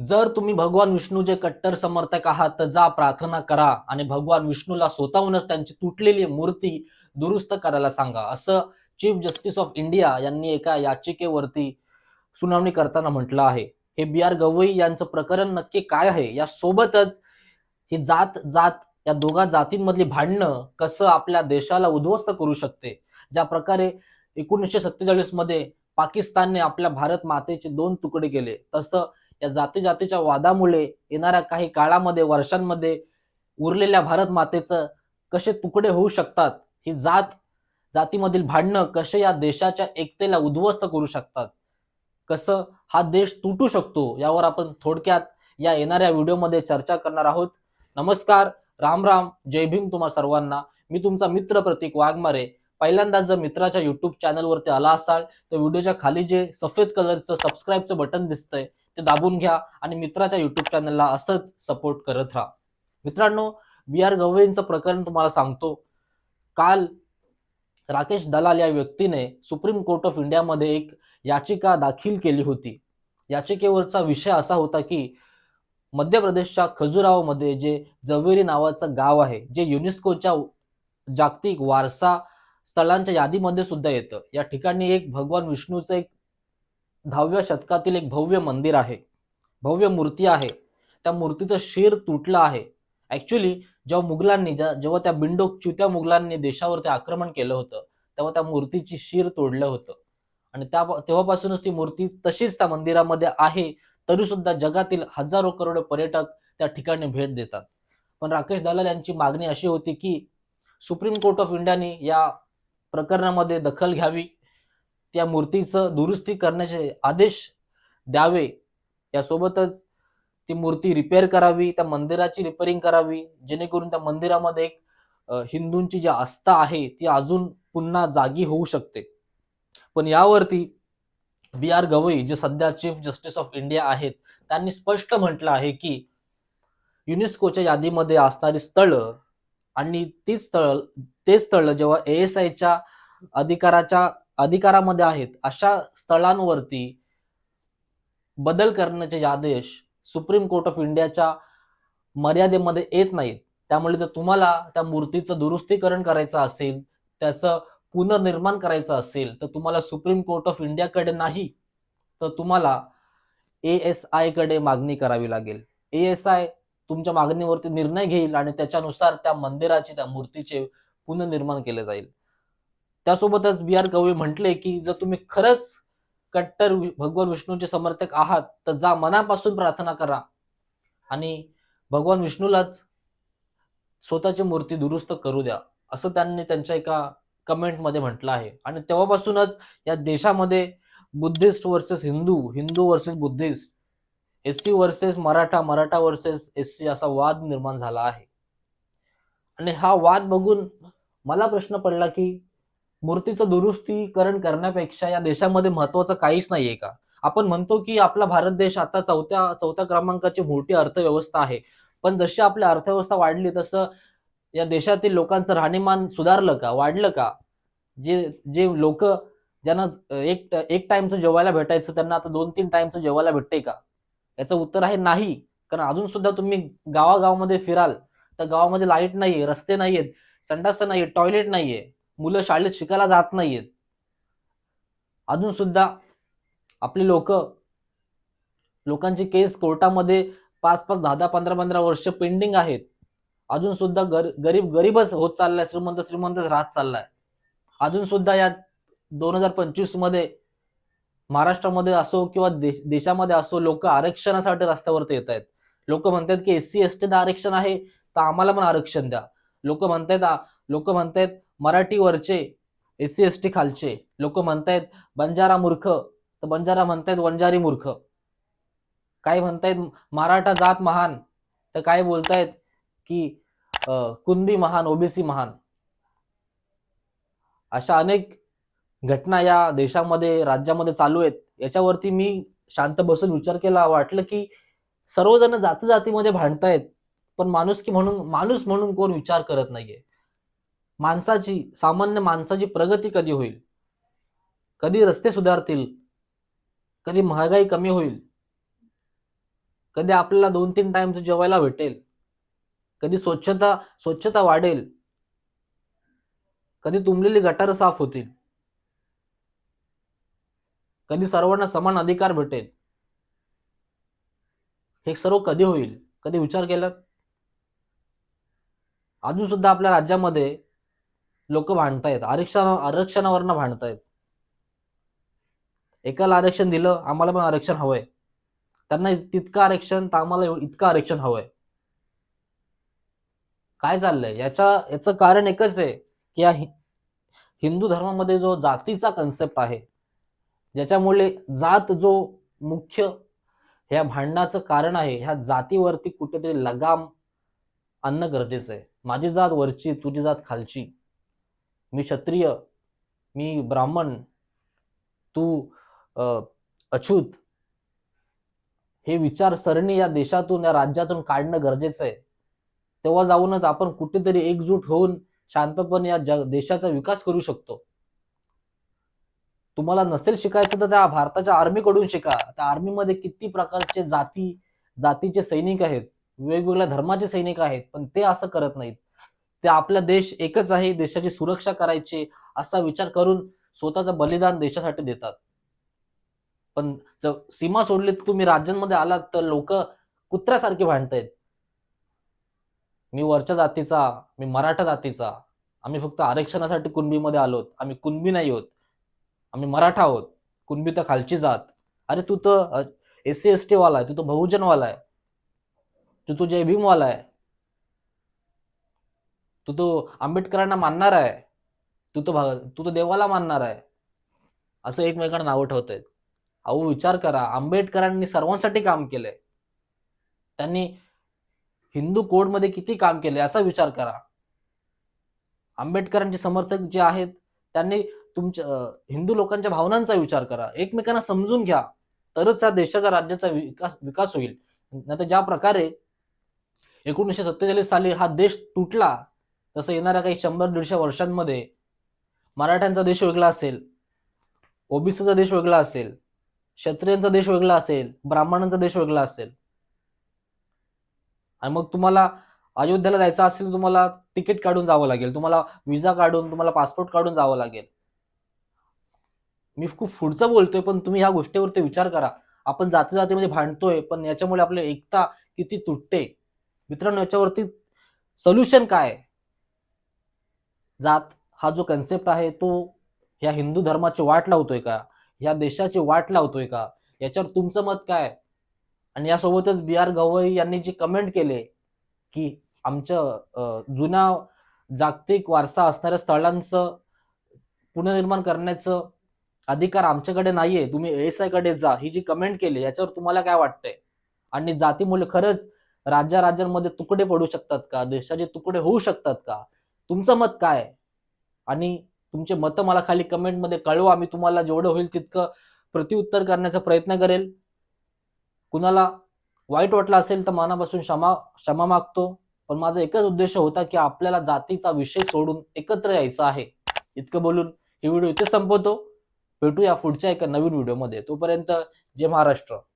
जर तुम्ही भगवान विष्णूचे कट्टर समर्थक आहात तर जा प्रार्थना करा आणि भगवान विष्णूला स्वतःहूनच त्यांची तुटलेली मूर्ती दुरुस्त करायला सांगा. असं चीफ जस्टिस ऑफ इंडिया यांनी एका याचिकेवरती सुनावणी करताना म्हटलं आहे. हे बी आर गवई यांचं प्रकरण नक्की काय आहे? या सोबतच ही जात जात या दोघा जातींमधली भांडणं कसं आपल्या देशाला उद्ध्वस्त करू शकते? ज्या प्रकारे एकोणीसशे सत्तेचाळीसमध्ये पाकिस्तानने आपल्या भारत मातेचे दोन तुकडे केले तसं या जाती जातीच्या वादामुळे येणाऱ्या काही काळामध्ये वर्षांमध्ये उरलेल्या भारत मातेचं कसे तुकडे होऊ शकतात? ही जात जातीमधील भांडणं कसे या देशाच्या एकतेला उद्ध्वस्त करू शकतात? कसं हा देश तुटू शकतो? यावर आपण थोडक्यात या येणाऱ्या व्हिडिओमध्ये चर्चा करणार आहोत. नमस्कार राम राम जय भीम तुम्हा सर्वांना. मी तुमचा मित्र प्रतीक वाघमारे. पहिल्यांदा जर मित्राच्या युट्यूब चॅनलवरती आला असाल तर व्हिडिओच्या खाली जे सफेद कलरचं सबस्क्राईबचं बटन दिसतंय ते दाबून घ्या आणि मित्राच्या युट्यूब चॅनलला असंच सपोर्ट करत राहा. मित्रांनो बी आर गवळींचं प्रकरण तुम्हाला सांगतो. काल राकेश दलाल या व्यक्तीने सुप्रीम कोर्ट ऑफ इंडियामध्ये एक याचिका दाखल केली होती. याचिकेवरचा विषय असा होता की मध्य प्रदेशच्या खजुरावमध्ये जे जवेरी नावाचं गाव आहे जे युनेस्कोच्या जागतिक वारसा स्थळांच्या यादीमध्ये सुद्धा येतं. या ठिकाणी एक भगवान विष्णूचं एक दहाव्या शतकातील एक भव्य मंदिर आहे. भव्य मूर्ती आहे. त्या मूर्तीचं शिर तुटलं आहे. ऍक्च्युली जेव्हा मुघलांनी ज्या- जेव्हा त्या बिंडोक च्युत्या मुघलांनी देशावरती आक्रमण केलं होतं तेव्हा त्या मूर्तीची शिर तोडलं होतं. आणि त्या तेव्हापासूनच ती मूर्ती तशीच त्या मंदिरामध्ये आहे तरी सुद्धा जगातील हजारो करोड पर्यटक त्या ठिकाणी भेट देतात. पण राकेश दलाल यांची मागणी अशी होती की सुप्रीम कोर्ट ऑफ इंडियाने या प्रकरणामध्ये दखल घ्यावी. त्या मूर्तीचं दुरुस्ती करण्याचे आदेश द्यावे. यासोबतच ती मूर्ती रिपेअर करावी त्या मंदिराची रिपेअरिंग करावी जेणेकरून त्या मंदिरामध्ये एक हिंदूंची जी आस्था आहे ती अजून पुन्हा जागी होऊ शकते. पण यावरती बी आर गवई जे सध्या चीफ जस्टिस ऑफ इंडिया आहेत त्यांनी स्पष्ट म्हटलं आहे की युनेस्कोच्या यादीमध्ये असणारी स्थळं आणि तीच स्थळ ते स्थळ जेव्हा एएसआयच्या अधिकाराच्या अधिकारामध्ये आहेत अशा स्थळांवरती बदल करण्याचे आदेश सुप्रीम कोर्ट ऑफ इंडियाच्या मर्यादेमध्ये येत नाहीत. त्यामुळे जर तुम्हाला त्या मूर्तीचं दुरुस्तीकरण करायचं असेल त्याचं पुनर्निर्माण करायचं असेल तर तुम्हाला सुप्रीम कोर्ट ऑफ इंडियाकडे नाही तर तुम्हाला ए एस आयकडे मागणी करावी लागेल. ए एस आय तुमच्या मागणीवरती निर्णय घेईल आणि त्याच्यानुसार त्या मंदिराचे त्या मूर्तीचे पुनर्निर्माण केले जाईल. त्यासोबतच बी आर गवळी म्हटले की जर तुम्ही खरंच कट्टर भगवान विष्णूचे समर्थक आहात तर जा मनापासून प्रार्थना करा. आणि भगवान विष्णूलाच स्वतःची मूर्ती दुरुस्त करू द्या असं त्यांनी त्यांच्या एका कमेंटमध्ये म्हटलं आहे. आणि तेव्हापासूनच या देशामध्ये Buddhist versus Hindu Hindu versus Buddhist S C versus Maratha Maratha versus S C असा वाद निर्माण झाला आहे. आणि हा वाद बघून मला प्रश्न पडला की मूर्तीचं दुरुस्तीकरण करण्यापेक्षा या देशामध्ये महत्वाचं काहीच नाहीये का? आपण म्हणतो की आपला भारत देश आता चौथ्या चौथ्या क्रमांकाची मोठी अर्थव्यवस्था आहे. पण जशी आपली अर्थव्यवस्था वाढली तसं या देशातील लोकांचं राहणीमान सुधारलं का? वाढलं का? जे जे लोक ज्यांना एक एक टाइमचं जेवायला भेटायचं त्यांना आता दोन तीन टाइमचं जेवायला भेटते का? याचं उत्तर आहे नाही. कारण अजून सुद्धा तुम्ही गावागावामध्ये फिराल तर गावामध्ये लाइट नाहीये रस्ते नाहीयेत संडास नाहीये टॉयलेट नाहीये. मुलं शाळेत शिकायला जात नाहीयेत. अजून सुद्धा आपली लोक लोकांची केस कोर्टामध्ये पाच पाच दहा दहा पंधरा पंधरा वर्ष पेंडिंग आहेत. अजून सुद्धा गर, गरीब गरीबच होत चाललाय श्रीमंत श्रीमंतच राहत चाललाय. अजून सुद्धा या दोन हजार पंचवीसमध्ये महाराष्ट्रामध्ये असो किंवा देश देशामध्ये असो लोक आरक्षणासाठी रस्त्यावरती येत आहेत. लोक म्हणतात की एस सी एस टी आरक्षण आहे तर आम्हाला पण आरक्षण द्या. लोक म्हणतायत लोक म्हणतायत मराठीवरचे एस सी एस टी खालचे लोक म्हणतायत बंजारा मूर्ख. तर बंजारा म्हणतायत वंजारी मूर्ख. काय म्हणतायत? मराठा जात महान. तर काय बोलतायत? की कुणबी महान ओबीसी महान. अशा अनेक घटना या देशामध्ये राज्यामध्ये चालू आहेत. याच्यावरती मी शांत बसून विचार केला. वाटलं की सर्वजण जाती जातीमध्ये भांडतायत. पण माणूस की म्हणून माणूस म्हणून कोण विचार करत नाहीये. माणसाची सामान्य माणसाची प्रगती कधी होईल? कधी रस्ते सुधारतील? कधी महागाई कमी होईल? कधी आपल्याला दोन तीन टाइमचं जेवायला भेटेल? कधी स्वच्छता स्वच्छता वाढेल? कधी तुंबलेली गटार साफ होतील? कधी सर्वांना समान अधिकार भेटेल? हे सर्व कधी होईल? कधी विचार केलात? अजून सुद्धा आपल्या राज्यामध्ये लोक भांडतायत. आरक्षण आरक्षणावरनं भांडतायत. एकाला आरक्षण दिलं आम्हाला पण आरक्षण हवंय. त्यांना तितकं आरक्षण तर आम्हाला इतकं आरक्षण हवंय. काय चाललंय? याच्या याचं कारण एकच आहे की या हिंदू धर्मामध्ये जो जातीचा कन्सेप्ट आहे ज्याच्यामुळे जात जो मुख्य ह्या भांडणाचं कारण आहे ह्या जातीवरती कुठेतरी लगाम आणणं गरजेचं आहे. माझी जात वरची तुझी जात खालची. मी क्षत्रिय मी ब्राह्मण तू अछूत हे विचारसरणी या देशातून या राज्यातून काढणं गरजेचं आहे. तेव्हा जाऊनच आपण कुठेतरी एकजूट होऊन शांतपणे या जग देशाचा विकास करू शकतो. तुम्हाला नसेल शिकायचं तर त्या भारताच्या आर्मीकडून शिका. त्या आर्मीमध्ये किती प्रकारचे जाती जातीचे सैनिक आहेत वेगवेगळ्या धर्माचे सैनिक आहेत पण ते असं करत नाहीत. ते आपला देश एकच आहे देशाची सुरक्षा करायची असा विचार करून स्वतःचं बलिदान देशासाठी देतात. पण जर सीमा सोडली तर तुम्ही राज्यांमध्ये आलात तर लोक कुत्र्यासारखे भांडतायत. मी वरच्या जातीचा मी मराठा जातीचा आम्ही फक्त आरक्षणासाठी कुणबीमध्ये आलोत. आम्ही कुणबी नाही आहोत आम्ही मराठा आहोत. कुणबी तर खालची जात. अरे तू तर एस सी एस टी वाला आहे. तू तर बहुजनवाला आहे. तू तुझे जय भीमवाला आहे. तू तो आंबेडकरांना मानणार आहे. तू तो भा- तू तो देवाला मानणार आहे. असं एकमेकांना नावं ठेवतायत. अहो विचार करा. आंबेडकरांनी सर्वांसाठी काम केलंय. त्यांनी हिंदू कोडमध्ये किती काम केलंय असा विचार करा. आंबेडकरांचे समर्थक जे आहेत त्यांनी तुमच्या हिंदू लोकांच्या भावनांचा विचार करा. एकमेकांना समजून घ्या. तरच या देशाचा राज्याचा विकास विकास होईल. नाही तर ज्या प्रकारे एकोणीसशे सत्तेचाळीस साली हा देश तुटला तसं येणाऱ्या काही शंभर दीडशे वर्षांमध्ये मराठ्यांचा देश वेगळा असेल ओबीसीचा देश वेगळा असेल क्षत्रियांचा देश वेगळा असेल ब्राह्मणांचा देश वेगळा असेल. आणि मग तुम्हाला अयोध्याला जायचं असेल तुम्हाला तिकीट काढून जावं लागेल तुम्हाला विजा काढून तुम्हाला पासपोर्ट काढून जावं लागेल. मी खूप पुढचं बोलतोय पण तुम्ही ह्या गोष्टीवरती विचार करा. आपण जाती जातीमध्ये भांडतोय पण याच्यामुळे आपली एकता किती तुटते? मित्रांनो याच्यावरती सोल्युशन काय? आहे? जात हा जो कन्सेप्ट आहे तो ह्या हिंदू धर्माची वाट लावतोय का? ह्या देशाची वाट लावतोय का? याच्यावर तुमचं मत काय? आणि यासोबतच बी आर गवई यांनी जी कमेंट केले की आमच्या जुन्या जागतिक वारसा असणाऱ्या स्थळांचं पुनर्निर्माण करण्याचं अधिकार आमच्याकडे नाहीये. तुम्ही एसकडे जा. ही जी कमेंट केली याच्यावर तुम्हाला काय वाटतंय? आणि जातीमुळे खरंच राज्या राज्यांमध्ये तुकडे पडू शकतात का? देशाचे तुकडे होऊ शकतात का? तुमचं मत काय? आणि तुमचे मतं मला खाली कमेंटमध्ये कळवा मी तुम्हाला जेवढं होईल तितकं प्रत्युत्तर करण्याचा प्रयत्न करेल. कुणाला वाईट वाटलं असेल तर मनापासून क्षमा क्षमा मागतो. पण माझा एकच उद्देश होता की आपल्याला जातीचा विषय सोडून एकत्र यायचा आहे. इतकं बोलून ही व्हिडिओ इथे संपवतो. भेटूया पुढच्या एका नवीन व्हिडिओमध्ये. तोपर्यंत जय महाराष्ट्र.